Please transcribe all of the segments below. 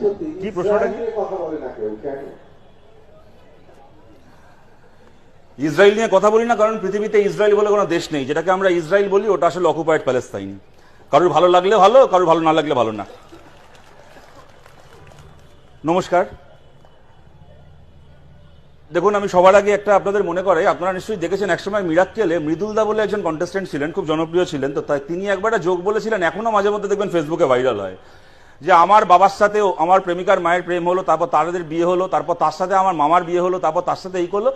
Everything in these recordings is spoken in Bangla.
সত্যি কি প্রশ্নটা? ইসরায়েল নিয়ে কথা বলে না কেউ কেন? ইসরায়েল নিয়ে কথা বলি না কারণ পৃথিবীতে ইসরায়েল বলে কোনো দেশ নেই। যেটাকে আমরা ইসরায়েল বলি ওটা আসলে অকুপাইড প্যালেস্তাইন কারোর ভালো লাগলে ভালো কারোর ভালো না লাগলে ভালো না। নমস্কার। দেখুন আমি সবার আগে একটা আপনাদের মনে করে আপনারা নিশ্চয়ই দেখেছেন একসময় মিরাক্কেলে মৃদুলদা বলে একজন কন্টেস্টেন্ট ছিলেন খুব জনপ্রিয় ছিলেন তো তাই তিনি একবার যোগ বলেছিলেন এখনও মাঝে মধ্যে দেখবেন ফেসবুকে ভাইরাল হয়। যে আমার বাবার সাথে আমার প্রেমিকার মায়ের প্রেম হলো, তারপর তাদের বিয়ে হলো, তারপর তার সাথে আমার মামার বিয়ে হলো, তারপর তার সাথে এই করল,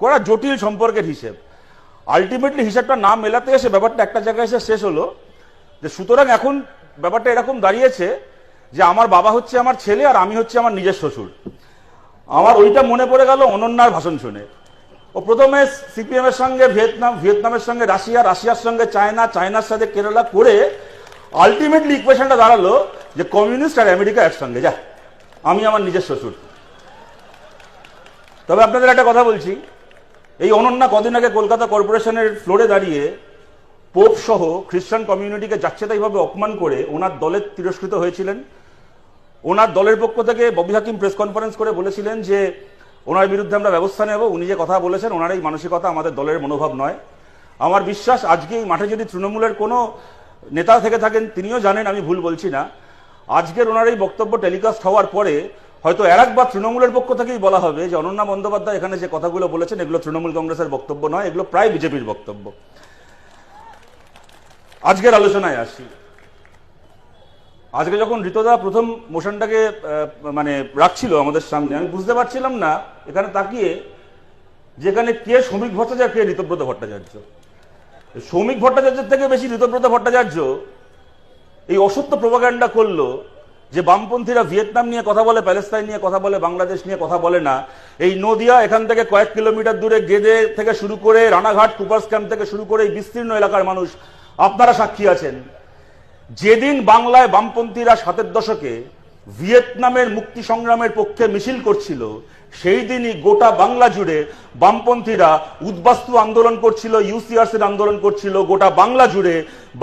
করা জটিল সম্পর্কের হিসেব। আলটিমেটলি হিসাবটা না মেলাতে এসে ব্যাপারটা একটা জায়গায় এসে শেষ হলো, যে সুতরাং এখন ব্যাপারটা এরকম দাঁড়িয়েছে যে আমার বাবা হচ্ছে আমার ছেলে আর আমি হচ্ছে আমার নিজের শ্বশুর। আমার ওইটা মনে পড়ে গেল অনন্যার ভাষণ শুনে। ও প্রথমে সিপিএম এর সঙ্গে ভিয়েতনাম, ভিয়েতনামের সঙ্গে রাশিয়া, রাশিয়ার সঙ্গে চায়না, চায়নার সাথে কেরালা করে আলটিমেটলি ইকুয়েশনটা দাঁড়াল যে কমিউনিস্ট আর আমেরিকা একসঙ্গে, যা। আমি আমার নিজের শ্বশুর। তবে আপনাদের একটা কথা বলছি, এই অনন্যা কদিন আগে কলকাতা কর্পোরেশনের ফ্লোরে দাঁড়িয়ে পোপ সহ খ্রিস্টান কমিউনিটিকে যাচ্ছেতাইভাবে অপমান করে ওনার দলের তিরস্কৃত হয়েছিলেন। ওনার দলের পক্ষ থেকে ববি হাকিম প্রেস কনফারেন্স করে বলেছিলেন যে, ওনার বিরুদ্ধে আমরা ব্যবস্থা নেব। উনি যে কথা বলেছেন, ওনার এই মানসিকতা আমাদের দলের মনোভাব নয়। আমার বিশ্বাস, আজকে এই মাঠে যদি তৃণমূলের কোনো নেতা থেকে থাকেন, তিনিও জানেন, আমি ভুল বলছি না। আজকের ওনার এই বক্তব্য টেলিকাস্ট হওয়ার পরে হয়তো আর একবার তৃণমূলের পক্ষ থেকেই বলা হবে যে অনন্যা বন্দ্যোপাধ্যায় এখানে যে কথাগুলো বলেছেন, এগুলো তৃণমূল কংগ্রেসের বক্তব্য নয়, এগুলো প্রায় বিজেপির বক্তব্য। আজকের আলোচনায় আসি। আজকে যখন ঋতদা প্রথম মোশনটাকে মানে রাখছিল আমাদের সামনে, আমি বুঝতে পারছিলাম না, এখানে তাকিয়ে যেখানে কে শ্রমিক ভট্টাচার্য কে ঋতব্রত ভট্টাচার্য। শ্রমিক ভট্টাচার্যের থেকে বেশি ঋতব্রত ভট্টাচার্য এই অসত্য প্রভাকাণ্ডা করল যে বামপন্থীরা ভিয়েতনাম নিয়ে কথা বলে, প্যালেস্তাইন নিয়ে কথা বলে, বাংলাদেশ নিয়ে কথা বলে না। এই নদিয়া এখান থেকে কয়েক কিলোমিটার দূরে গেদে থেকে শুরু করে রানাঘাট কুপার্স ক্যাম্প থেকে শুরু করে এই বিস্তীর্ণ এলাকার মানুষ আপনারা সাক্ষী আছেন। যেদিন বাংলায় বামপন্থীরা সাতের দশকে ভিয়েতনামের মুক্তি সংগ্রামের পক্ষে মিছিল করছিল সেই দিনই গোটা বাংলা জুড়ে বামপন্থীরা উদ্বাস্তু আন্দোলন করছিল ইউসিআরসির আন্দোলন করছিল। গোটা বাংলা জুড়ে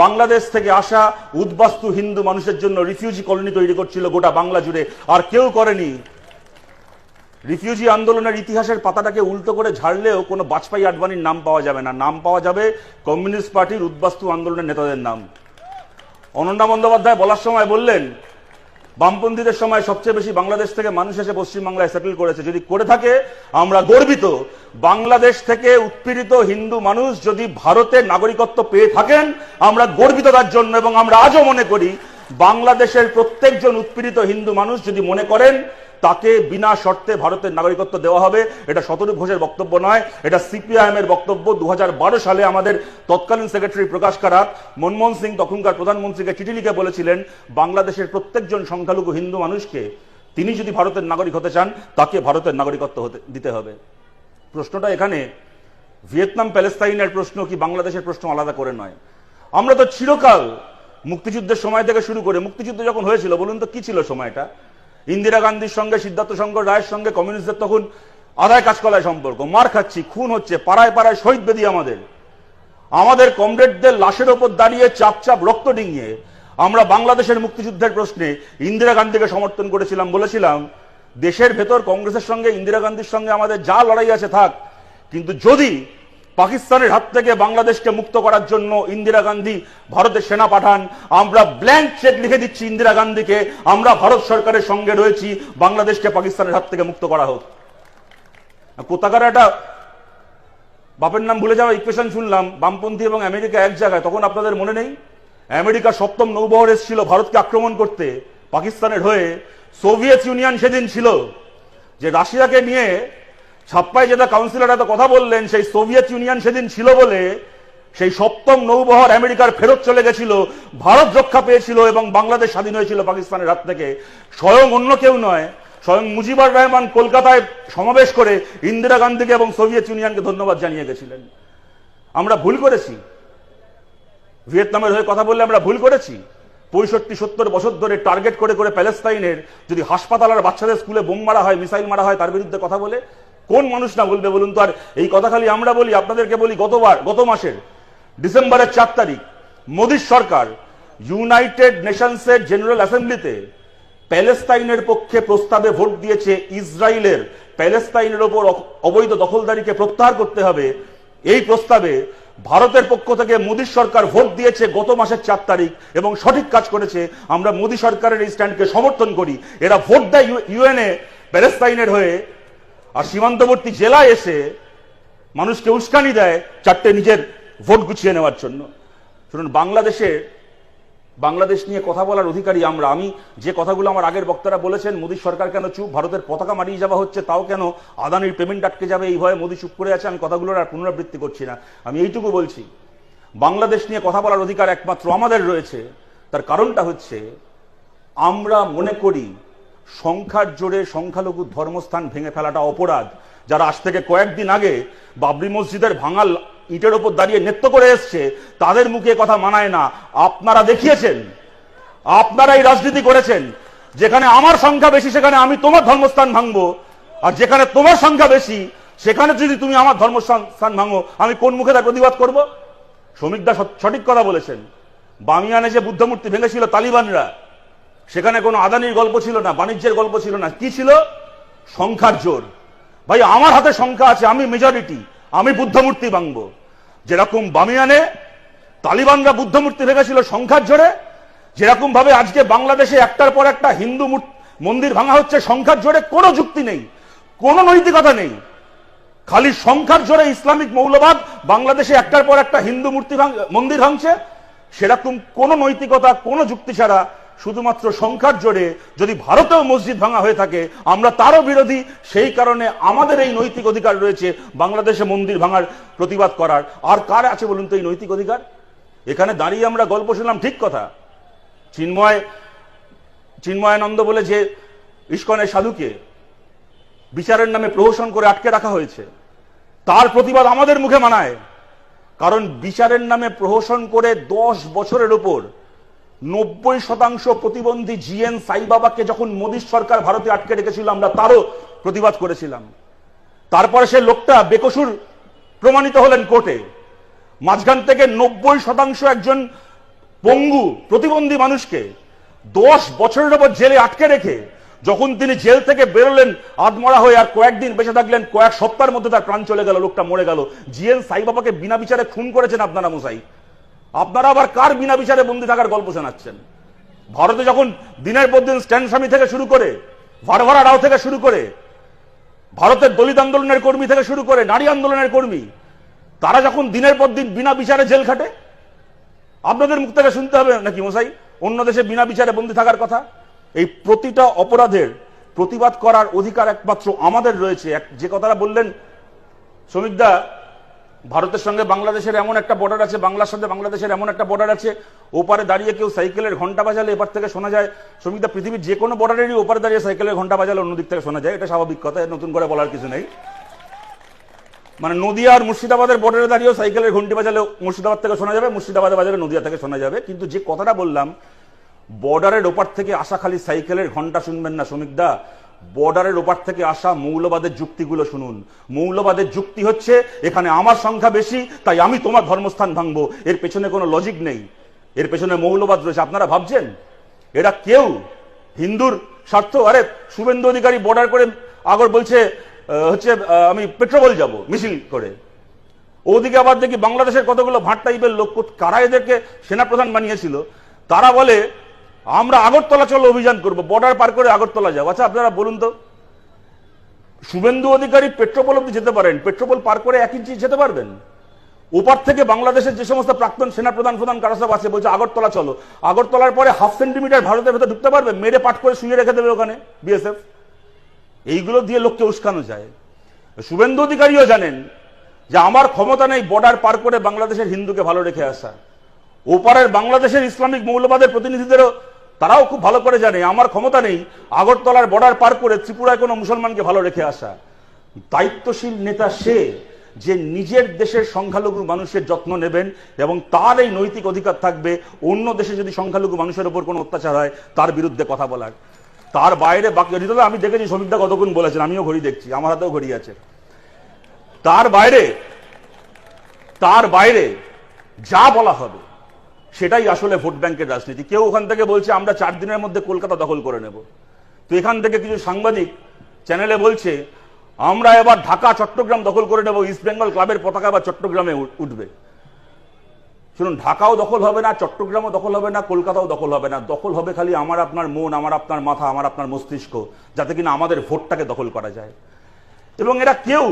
বাংলাদেশ থেকে আসা উদ্বাস্তু হিন্দু মানুষের জন্য রিফিউজি কলোনি তৈরি করছিল গোটা বাংলা জুড়ে। আর কেউ করেনি। রিফিউজি আন্দোলনের ইতিহাসের পাতাটাকে উল্টো করে ঝাড়লেও কোনো বাজপেয়ী আডবাণীর নাম পাওয়া যাবে না। নাম পাওয়া যাবে কমিউনিস্ট পার্টির উদ্বাস্তু আন্দোলনের নেতাদের নাম। অনন্যা বন্দ্যোপাধ্যায় বলার সময় বললেন বামপন্থীদের সময় সবচেয়ে বেশি বাংলাদেশ থেকে মানুষ এসে পশ্চিমবাংলায় সেটেল করেছে। যদি করে থাকে, আমরা গর্বিত। বাংলাদেশ থেকে উৎপীড়িত হিন্দু মানুষ যদি ভারতের নাগরিকত্ব পেয়ে থাকেন, আমরা গর্বিত তার জন্য এবং আমরা আজও মনে করি, বাংলাদেশের প্রত্যেকজন উৎপীড়িত হিন্দু মানুষ যদি মনে করেন তাকে বিনা শর্তে ভারতের নাগরিকত্ব দেওয়া হবে। এটা শতরূপ ঘোষের বক্তব্য নয়। এটা সিপিআইএম এর বক্তব্য দুহাজার বারো সালে আমাদের তৎকালীন সেক্রেটারি প্রকাশ কারাত। মনমোহন সিং তখনকার প্রধানমন্ত্রীকে চিঠি লিখে বলেছিলেন, বাংলাদেশের প্রত্যেকজন সংখ্যালঘু হিন্দু মানুষকে তিনি যদি ভারতের নাগরিক হতে চান, তাকে ভারতের নাগরিকত্ব হতে, দিতে হবে। প্রশ্নটা এখানে, ভিয়েতনাম প্যালেস্তাইনের প্রশ্ন কি বাংলাদেশের প্রশ্ন আলাদা করে নয়? আমরা তো চিরকাল মুক্তিযুদ্ধের সময় থেকে শুরু করে, মুক্তিযুদ্ধ যখন হয়েছিল, বলুন তো কি ছিল সময়টা? ইন্দিরা গান্ধীর সঙ্গে, সিদ্ধার্থ শঙ্কর রায়ের সঙ্গে, কমিউনিস্টদের তখন আদায় কাজকলায় সম্পর্ক। মার খাচ্ছি, খুন হচ্ছে, পাড়ায় পাড়ায় শহীদ বেদি আমাদের। আমাদের কমরেডদের লাশের ওপর দাঁড়িয়ে চাপ চাপ রক্ত ডিঙিয়ে আমরা বাংলাদেশের মুক্তিযুদ্ধের প্রশ্নে ইন্দিরা গান্ধীকে সমর্থন করেছিলাম, বলেছিলাম, দেশের ভেতর কংগ্রেসের সঙ্গে, ইন্দিরা গান্ধীর সঙ্গে আমাদের যা লড়াই আছে থাক, কিন্তু যদি পাকিস্তানের হাত থেকে বাংলাদেশকে মুক্ত করার জন্য ইন্দিরা গান্ধী ভারতের সেনা পাঠান। আমরা ব্ল্যাঙ্ক চেক লিখে দিচ্ছি ইন্দিরা গান্ধীকে। আমরা ভারত সরকারের সঙ্গে রয়েছি। বাংলাদেশকে পাকিস্তানের হাত থেকে মুক্ত করা হোক। কোথাকার একটা বাপের নাম ভুলে যাওয়া ইকুয়েশন শুনলাম। বামপন্থী এবং আমেরিকা এক জায়গায়। তখন আপনাদের মনে নেই? আমেরিকা সপ্তম নৌবহর এসেছিল ভারতকে আক্রমণ করতে। পাকিস্তানের হয়ে সোভিয়েত ইউনিয়ন সেদিন ছিল যে রাশিয়াকে নিয়ে ছাপ্পাই যেটা কাউন্সিলর এত কথা বললেন, সেই সোভিয়েত ইউনিয়ন সেদিন ছিল বলে সেই সপ্তম নৌবহর আমেরিকার ফেরত চলে গেছিল, ভারত রক্ষা পেয়েছিল এবং বাংলাদেশ স্বাধীন হয়েছিল পাকিস্তানের হাত থেকে। স্বয়ং অন্য কেউ নয়, স্বয়ং মুজিবুর রহমান কলকাতায় সমাবেশ করে ইন্দিরা গান্ধীকে এবং সোভিয়েত ইউনিয়নকে ধন্যবাদ জানিয়ে গেছিলেন। আমরা ভুল করেছি। ভিয়েতনামের হয়ে কথা বললে আমরা ভুল করেছি। পঁয়ষট্টি, সত্তর বছর ধরে টার্গেট করে করে প্যালেস্তাইনের যদি হাসপাতাল আর বাচ্চাদের স্কুলে বোম মারা হয়, মিসাইল মারা হয়, তার বিরুদ্ধে কথা বলে কোন মানুষ না বলবে বলুন তো? আর এই কথা খালি আমরা বলি, আপনাদেরকে বলি, গতবার, গত মাসের, ডিসেম্বরের চার তারিখ, মোদীর সরকার ইউনাইটেড নেশনসের জেনারেল অ্যাসেম্বলিতে প্যালেস্তাইনের পক্ষে প্রস্তাবে ভোট দিয়েছে ইসরায়েলের। প্যালেস্তাইনের ওপর অবৈধ দখলদারিকে প্রত্যাহার করতে হবে। এই প্রস্তাবে ভারতের পক্ষ থেকে মোদী সরকার ভোট দিয়েছে গত মাসের চার তারিখ এবং সঠিক কাজ করেছে। আমরা মোদী সরকারের এই স্ট্যান্ডকে সমর্থন করি। এরা ভোট দেয় ইউএনএ, প্যালেস্তাইনের হয়ে আর সীমান্তবর্তী জেলায় এসে মানুষকে উস্কানি দেয় চারটে নিজের ভোট গুছিয়ে নেওয়ার জন্য। শুনুন, বাংলাদেশে, বাংলাদেশ নিয়ে কথা বলার অধিকারী আমরা। আমি যে কথাগুলো আমার আগের বক্তারা বলেছেন, মোদী সরকার কেন চুপ, ভারতের পতাকা মারিয়ে যাওয়া হচ্ছে তাও কেন, আদানির পেমেন্ট আটকে যাবে এই ভয়ে মোদী চুপ করে আছে, আমি কথাগুলোর আর পুনরাবৃত্তি করছি না। আমি এইটুকু বলছি, বাংলাদেশ নিয়ে কথা বলার অধিকার একমাত্র আমাদের রয়েছে। তার কারণটা হচ্ছে, আমরা মনে করি সংখ্যার জোরে সংখ্যালঘু ধর্মস্থান ভেঙে ফেলাটা অপরাধ, যারা আজ থেকে কয়েকদিন আগে বাবরি মসজিদের ভাঙাল ইটের ওপর দাঁড়িয়ে নৃত্য করে এসছে, তাদের মুখে কথা মানায় না। আপনারা দেখিয়েছেন আপনারা এই রাজনীতি করেছেন, যেখানে আমার সংখ্যা বেশি, সেখানে আমি তোমার ধর্মস্থান ভাঙবো, আর যেখানে তোমার সংখ্যা বেশি, সেখানে যদি তুমি আমার ধর্মস্থান স্থান ভাঙো, আমি কোন মুখে তার প্রতিবাদ করব? শ্রমিকদা সঠিক কথা বলেছেন। বামিয়ানে যে বুদ্ধমূর্তি ভেঙেছিল তালিবানরা সেখানে কোনো আদানির গল্প ছিল না, বাণিজ্যের গল্প ছিল না। কি ছিল? সংখ্যার জোর। ভাই, আমার হাতে সংখ্যা আছে, আমি মেজরিটি আমি বুদ্ধমূর্তি ভাঙব। যেরকম বামিয়ানে তালিবানরা বুদ্ধমূর্তি ভেঙেছিল সংখ্যার জোরে যেরকম ভাবে আজকে বাংলাদেশে একটার পর একটা হিন্দু মন্দির ভাঙা হচ্ছে সংখ্যার জোরে, কোনো যুক্তি নেই, কোনো নৈতিকতা নেই। খালি সংখ্যার জোরে ইসলামিক মৌলবাদ, বাংলাদেশে একটার পর একটা হিন্দু মূর্তি মন্দির ভাঙছে, সেরকম কোনো নৈতিকতা, কোনো যুক্তি ছাড়া শুধুমাত্র সংখ্যার জোরে যদি ভারতেও মসজিদ ভাঙা হয়ে থাকে, আমরা তারও বিরোধী। সেই কারণে আমাদের এই নৈতিক অধিকার রয়েছে বাংলাদেশে মন্দির ভাঙার প্রতিবাদ করার। আর কার আছে বলুন তো এই নৈতিক অধিকার? এখানে দাঁড়িয়ে আমরা গল্প শুনলাম, ঠিক কথা। চিন্ময়, চিন্ময়ানন্দ বলে যে, ইস্কনের সাধুকে বিচারের নামে প্রহসন করে আটকে রাখা হয়েছে। তার প্রতিবাদ আমাদের মুখে মানায়। কারণ বিচারের নামে প্রহসন করে দশ বছরের উপর নব্বই শতাংশ প্রতিবন্ধী জিএন সাইবাবাকে যখন মোদী সরকার ভারতে আটকে রেখেছিল, আমরা তারও প্রতিবাদ করেছিলাম। তারপরে সে লোকটা বেকসুর প্রমাণিত হলেন কোর্টে। মাঝখান থেকে নব্বই শতাংশ একজন পঙ্গু, প্রতিবন্ধী মানুষকে দশ বছরের উপর জেলে আটকে রেখে যখন তিনি জেল থেকে বেরোলেন, আধমরা হয়ে আর কয়েকদিন বেঁচে থাকলেন, কয়েক সপ্তাহের মধ্যে তার প্রাণ চলে গেল, লোকটা মরে গেল। জিএন সাইবাবাকে বিনা বিচারে খুন করেছেন আপনারা, মুসাই। আপনারা আবার কার বিনা বিচারে বন্দি থাকার গল্প শোনাচ্ছেন? ভারতে যখন দিনের পর দিন স্ট্যান্ড স্বামী থেকে শুরু করে ভারভারা রাও থেকে শুরু করে, ভারতের দলিত আন্দোলনের কর্মী থেকে শুরু করে, নারী আন্দোলনের কর্মী, তারা যখন দিনের পর দিন বিনা বিচারে জেল খাটে? আপনাদের মুখ থেকে শুনতে হবে নাকি মশাই? অন্য দেশে বিনা বিচারে বন্দী থাকার কথা? এই প্রতিটা অপরাধের প্রতিবাদ করার অধিকার একমাত্র আমাদের রয়েছে। এক- যে কথাটা বললেন শ্রমিকদা ভারতের সঙ্গে বাংলাদেশের এমন একটা বর্ডার আছে, বাংলার সাথে বাংলাদেশের এমন একটা বর্ডার আছে, ওপারে দাঁড়িয়ে কেউ সাইকেলের ঘণ্টা বাজালে এপার থেকে শোনা যায় শ্রমিকদা পৃথিবীর যে কোনো বর্ডারেরই ওপারে দাঁড়িয়ে সাইকেলের ঘণ্টা বাজালে অন্য দিক থেকে শোনা যায়, এটা স্বাভাবিক কথা নতুন করে বলার কিছু নেই। মানে নদিয়া আর মুর্শিদাবাদের বর্ডারে দাঁড়িয়েও সাইকেলের ঘন্টি বাজালে মুর্শিদাবাদ থেকে শোনা যাবে, মুর্শিদাবাদে বাজারে নদিয়া থেকে শোনা যাবে, কিন্তু যে কথাটা বললাম বর্ডারের ওপার থেকে আসা খালি সাইকেলের ঘণ্টা শুনবেন না শ্রমিকদা বর্ডারের ওপার থেকে আসা মৌলবাদের যুক্তিগুলো শুনুন। মৌলবাদের যুক্তি হচ্ছে, এখানে আমার সংখ্যা বেশি, তাই আমি তোমার ধর্মস্থান ভাঙবো। এর পেছনে কোনো লজিক নেই। এর পেছনে মৌলবাদ রয়েছে। আপনারা ভাবছেন? এরা কেউ? হিন্দুর স্বার্থ? আরে, শুভেন্দু অধিকারী বর্ডার করে আগর বলছে হচ্ছে আমি পেট্রোবল যাব, মিছিল করে। ওদিকে আবার দেখি বাংলাদেশের কতগুলো ভাট টাইপের লোক, কারা এদেরকে সেনাপ্রধান বানিয়েছিল? তারা বলে আমরা আগরতলা চলো অভিযান করব বর্ডার পার করে আগরতলা যাব আচ্ছা আপনারা বলুন তো, শুভেন্দু অধিকারী পেট্রোপোল অব্দি যেতে পারেন, পেট্রোপোল পার করে এক ইঞ্চি যেতে পারবেন? ওপার থেকে বাংলাদেশের যে সমস্ত প্রাক্তন সেনাপ্রধান প্রধান কারা সব আছে, বলছে আগরতলা চলো। আগরতলার পরে হাফ সেন্টিমিটার ভারতের ভেতরে ঢুকতে পারবে, মেরে পাট করে শুয়ে রেখে দেবে ওখানে বিএসএফ এইগুলো দিয়ে লোককে উস্কানো যায়। শুভেন্দু অধিকারীও জানেন যে আমার ক্ষমতা নেই বর্ডার পার করে বাংলাদেশের হিন্দুকে ভালো রেখে আসা। ওপারের বাংলাদেশের ইসলামিক মৌলবাদের প্রতিনিধিদেরও তারাও খুব ভালো করে জানে, আমার ক্ষমতা নেই, আগরতলার বর্ডার পার করে ত্রিপুরায় কোনো মুসলমানকে ভালো রেখে আসা। দায়িত্বশীল নেতা সে যে নিজের দেশের সংখ্যালঘু মানুষের যত্ন নেবেন এবং তার এই নৈতিক অধিকার থাকবে, অন্য দেশে যদি সংখ্যালঘু মানুষের উপর কোনো অত্যাচার হয়, তার বিরুদ্ধে কথা বলার। তার বাইরে বাকি হৃদয় আমি দেখেছি শ্রমিকদা কতক্ষণ বলেছেন, আমিও ঘড়ি দেখছি, আমার হাতেও ঘড়ি আছে। তার বাইরে তার বাইরে যা বলা হবে সেটাই আসলে ভোট ব্যাংকের রাজনীতি। কেউ ওখান থেকে বলছে, আমরা চার দিনের মধ্যে কলকাতা দখল করে নেব। তো এখান থেকে কিছু সাংবাদিক চ্যানেলে বলছে, আমরা এবার ঢাকা, চট্টগ্রাম দখল করে নেব, ইস্ট বেঙ্গল ক্লাবের পতাকা এবার চট্টগ্রামে উঠবে। শুনুন, ঢাকাও দখল হবে না, চট্টগ্রামও দখল হবে না, কলকাতাও দখল হবে না। দখল হবে খালি আমার আপনার মন, আমার আপনার মাথা, আমার আপনার মস্তিষ্ক, যাতে কিনা আমাদের ভোটটাকে দখল করা যায়। এবং এরা কেউ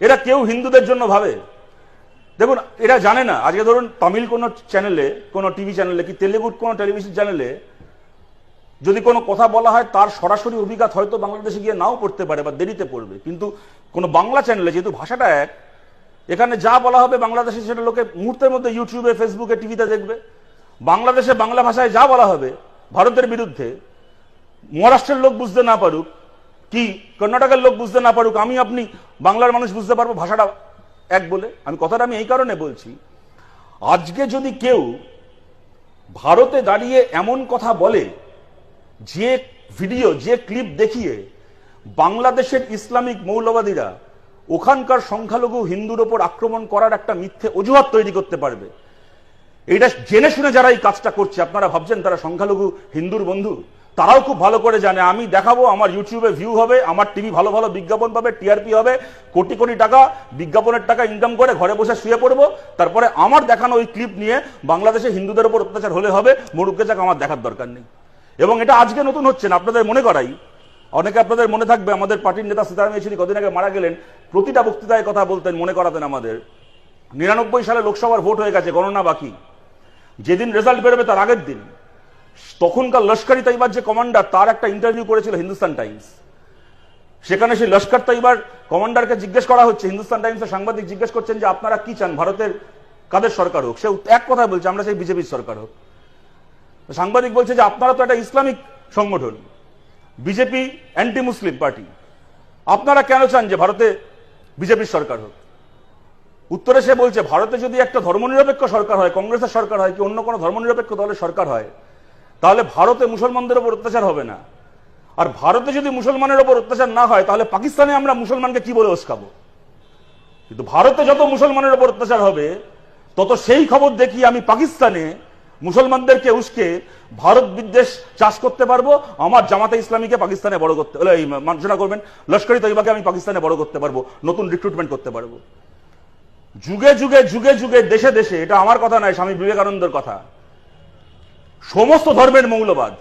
এরা কেউ হিন্দুদের জন্য ভাবে। দেখুন, এরা জানে না। আজকে ধরুন, তামিল কোনো চ্যানেলে কোনো টিভি চ্যানেলে কি তেলেগুর কোনো টেলিভিশন চ্যানেলে যদি কোনো কথা বলা হয়, তার সরাসরি অভিজ্ঞতা হয়তো বাংলাদেশে গিয়ে নাও পড়তে পারে বা দেরিতে পড়বে। কিন্তু কোনো বাংলা চ্যানেলে যেহেতু ভাষাটা এক, এখানে যা বলা হবে বাংলাদেশে সেটা লোকে মুহূর্তের মধ্যে ইউটিউবে ফেসবুকে টিভিতে দেখবে। বাংলাদেশে বাংলা ভাষায় যা বলা হবে, ভারতের বিরুদ্ধে, মহারাষ্ট্রের লোক বুঝতে না পারুক, কি কর্ণাটকের লোক বুঝতে না পারুক, আমি আপনি বাংলার মানুষ বুঝতে পারব, ভাষাটা এক বলে, আমি কথাটা আমি এই কারণে বলছি, আজকে যদি কেউ ভারতে দাঁড়িয়ে এমন কথা বলে, যে ভিডিও, যে ক্লিপ দেখিয়ে বাংলাদেশের ইসলামিক মৌলবাদীরা ওখানকার সংখ্যালঘু হিন্দুর ওপর আক্রমণ করার একটা মিথ্যে অজুহাত তৈরি করতে পারবে, এটা জেনে শুনে যারা এই কাজটা করছে, আপনারা ভাবছেন তারা সংখ্যালঘু হিন্দুর বন্ধু? তারাও খুব ভালো করে জানে। আমি দেখাবো, আমার ইউটিউবে ভিউ হবে, আমার টিভি ভালো ভালো বিজ্ঞাপন পাবে টিআরপি হবে, কোটি কোটি টাকা বিজ্ঞাপনের টাকা ইনকাম করে ঘরে বসে শুয়ে পড়ব। তারপরে আমার দেখানো ওই ক্লিপ নিয়ে বাংলাদেশে হিন্দুদের উপর অত্যাচার হলে হবে মরুকে যাক, আমার দেখার দরকার নেই। এবং এটা আজকে নতুন হচ্ছে না, আপনাদের মনে করাই। অনেকে আপনাদের মনে থাকবে, আমাদের পার্টির নেতা সীতারাম ইয়েচুরি কদিন আগে মারা গেলেন, প্রতিটা বক্তৃতায় কথা বলতেন, মনে করাতেন আমাদের। নিরানব্বই সালে লোকসভার ভোট হয়ে গেছে, গণনা বাকি। যেদিন রেজাল্ট বেরোবে তার আগের দিন। তখনকার লস্করি তাইবার যে কমান্ডার, তার একটা ইন্টারভিউ করেছিল হিন্দুস্তান টাইমস। সেখানে সেই লস্কর তাইবার কমান্ডারকে জিজ্ঞেস করা হচ্ছে, হিন্দুস্তান টাইমসের সাংবাদিক জিজ্ঞেস করছেন যে, আপনারা কি চান, ভারতের কাদের সরকার হোক? সে এক কথা বলছে, আমরা সেই বিজেপির সরকার হোক। সাংবাদিক বলছে যে, আপনারা তো একটা ইসলামিক সংগঠন, বিজেপি অ্যান্টি মুসলিম পার্টি। আপনারা কেন চান যে, ভারতে বিজেপির সরকার হোক? উত্তরে সে বলছে, ভারতে যদি একটা ধর্মনিরপেক্ষ সরকার হয়, কংগ্রেসের সরকার হয়, কি অন্য কোনো ধর্মনিরপেক্ষ দলের সরকার হয় তাহলে ভারতে মুসলমানদের ওপর অত্যাচার হবে না। আর ভারতে যদি মুসলমানের ওপর অত্যাচার না হয়, তাহলে পাকিস্তানে আমরা মুসলমানকে কি বলে ওস্কাবো কিন্তু ভারতে যত মুসলমানের ওপর অত্যাচার হবে, তত সেই খবর দেখি আমি পাকিস্তানে মুসলমানদেরকে উস্কে ভারত বিদ্বেষ চাষ করতে পারব, আমার জামাতে ইসলামীকে পাকিস্তানে বড় করতে, এই মানসনা করবেন, লস্করি তৈবাকে আমি পাকিস্তানে বড় করতে পারব, নতুন রিক্রুটমেন্ট করতে পারব। যুগে যুগে যুগে যুগে, দেশে দেশে, এটা আমার কথা নয়, স্বামী বিবেকানন্দের কথা। সমস্ত ধর্মের মৌলবাদ।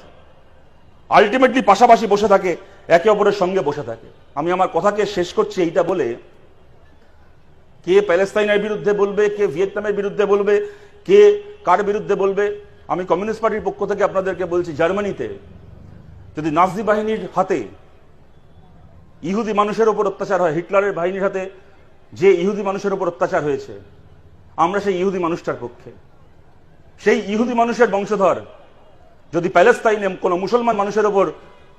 আলটিমেটলি পাশাপাশি বসে থাকে, একে অপরের সঙ্গে বসে থাকে। আমি আমার কথাকে শেষ করছি এইটা বলে, কে প্যালেস্তাইনের বিরুদ্ধে বলবে, কে ভিয়েতনামের বিরুদ্ধে বলবে, কে কার বিরুদ্ধে বলবে, আমি কমিউনিস্ট পার্টির পক্ষ থেকে আপনাদেরকে বলছি, জার্মানিতে যদি নাজি বাহিনীর হাতে ইহুদি মানুষের উপর অত্যাচার হয়, হিটলারের বাহিনীর হাতে যে ইহুদি মানুষের উপর অত্যাচার হয়েছে, আমরা সেই ইহুদি মানুষটার পক্ষে। সেই ইহুদি মানুষের বংশধর, যদি প্যালেস্তাইনে কোনো মুসলমান মানুষের ওপর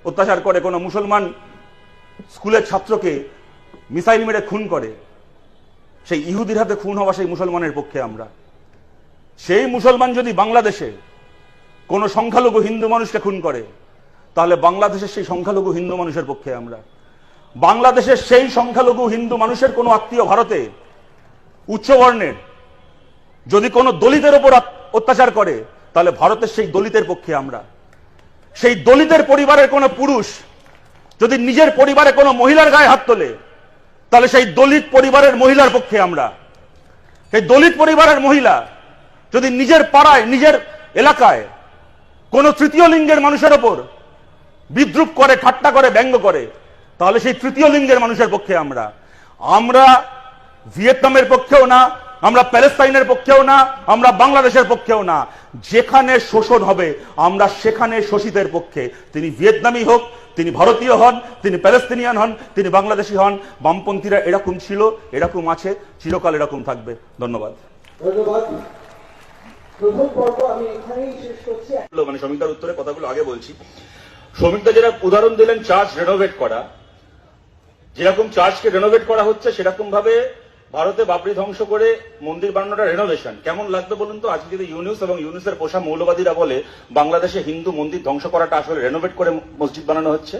অত্যাচার করে, কোনো মুসলমান স্কুলের ছাত্রকে মিসাইল মেরে খুন করে, সেই ইহুদির হাতে খুন হওয়া সেই মুসলমানের পক্ষে আমরা। সেই মুসলমান যদি বাংলাদেশে কোনো সংখ্যালঘু হিন্দু মানুষকে খুন করে, তাহলে বাংলাদেশের সেই সংখ্যালঘু হিন্দু মানুষের পক্ষে আমরা। বাংলাদেশের সেই সংখ্যালঘু হিন্দু মানুষের কোনো আত্মীয় ভারতে উচ্চবর্ণের যদি কোনো দলিতের ওপর অত্যাচার করে, তাহলে ভারতের সেই দলিতের পক্ষে আমরা। সেই দলিতের পরিবারের কোনো পুরুষ যদি নিজের পরিবারে কোনো মহিলার গায়ে হাত তোলে, তাহলে সেই দলিত পরিবারের মহিলার পক্ষে আমরা। সেই দলিত পরিবারের মহিলা যদি নিজের পাড়ায়, নিজের এলাকায় কোনো তৃতীয় লিঙ্গের মানুষের ওপর বিদ্রুপ করে, ঠাট্টা করে, ব্যঙ্গ করে, তাহলে সেই তৃতীয় লিঙ্গের মানুষের পক্ষে আমরা। আমরা ভিয়েতনামের পক্ষেও না আমরা প্যালেস্তাইনের পক্ষেও না আমরা বাংলাদেশের পক্ষেও না। যেখানে শোষণ হবে আমরা সেখানে শোষিতের পক্ষে। তিনি ভিয়েতনামি হোক তিনি ভারতীয় হন তিনি প্যালেস্তিনিয়ান হন তিনি বাংলাদেশি হন বামপন্থীরা এরকম ছিল এরকম আছে চিরকাল এরকম থাকবে। ধন্যবাদ। মানে শ্রমিকদার উত্তরে কথাগুলো আগে বলছি। শ্রমিকদা যেটা উদাহরণ দিলেন চার্চ রেনোভেট করা। যেরকম চার্চকে রেনোভেট করা হচ্ছে সেরকম ভাবে ভারতে বাবরি ধ্বংস করে মন্দির বানানোটা রেনোভেশন কেমন লাগবে বলুন তো? আজকে যদি ইউনিস এবং ইউনিসের পোষা মৌলবাদীরা বলে বাংলাদেশে হিন্দু মন্দির ধ্বংস করাটা আসলে রেনোভেট করে মসজিদ বানানো হচ্ছে,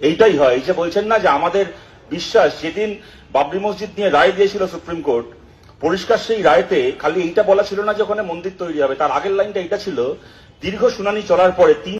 এইটাই হয়। এই যে বলছেন না যে আমাদের বিশ্বাস, যেদিন বাবরি মসজিদ নিয়ে রায় দিয়েছিল সুপ্রিম কোর্ট, পরিষ্কার সেই রায়তে খালি এইটা বলা ছিল না যে ওখানে মন্দির তৈরি হবে। তার আগের লাইনটা এটা ছিল, দীর্ঘ শুনানি চলার পরে তিন